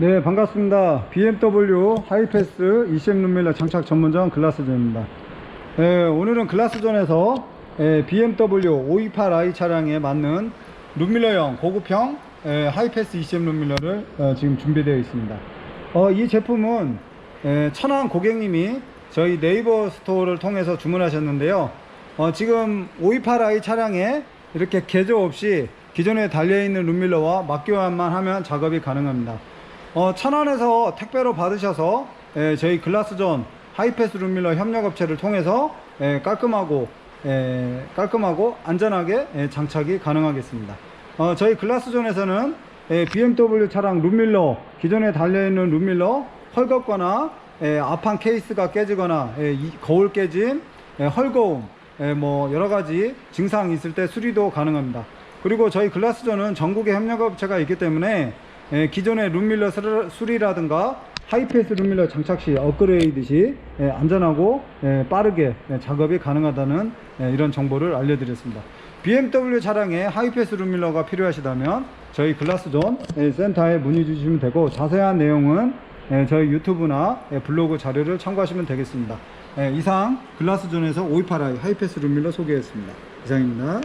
네 반갑습니다. BMW 하이패스 ECM 룸밀러 장착 전문점 글라스존입니다. 예, 오늘은 글라스존에서 예, BMW 528i 차량에 맞는 룸밀러형 고급형 예, 하이패스 ECM 룸밀러를 어, 지금 준비되어 있습니다. 어, 이 제품은 예, 천안 고객님이 저희 네이버 스토어를 통해서 주문하셨는데요. 어, 지금 528i 차량에 이렇게 개조 없이 기존에 달려있는 룸밀러와 맞교환만 하면 작업이 가능합니다 어, 천안에서 택배로 받으셔서 예, 저희 글라스존 하이패스 룸밀러 협력업체를 통해서 예, 깔끔하고 예, 깔끔하고 안전하게 예, 장착이 가능하겠습니다. 어, 저희 글라스존에서는 예, BMW 차량 룸밀러 기존에 달려있는 룸밀러 헐겁거나 예, 앞판 케이스가 깨지거나 예, 이- 거울 깨짐, 예, 헐거움, 예, 뭐 여러 가지 증상이 있을 때 수리도 가능합니다. 그리고 저희 글라스존은 전국에 협력업체가 있기 때문에 예, 기존의 룸밀러 수리- 수리라든가 하이패스 룸밀러 장착 시 업그레이드 시 예, 안전하고 예, 빠르게 예, 작업이 가능하다는 예, 이런 정보를 알려드렸습니다. BMW 차량에 하이패스 룸밀러가 필요하시다면 저희 글라스존 예, 센터에 문의 주시면 되고 자세한 내용은 예, 저희 유튜브나 예, 블로그 자료를 참고하시면 되겠습니다. 예, 이상 글라스존에서 528i 하이패스 룸밀러 소개했습니다. 이상입니다.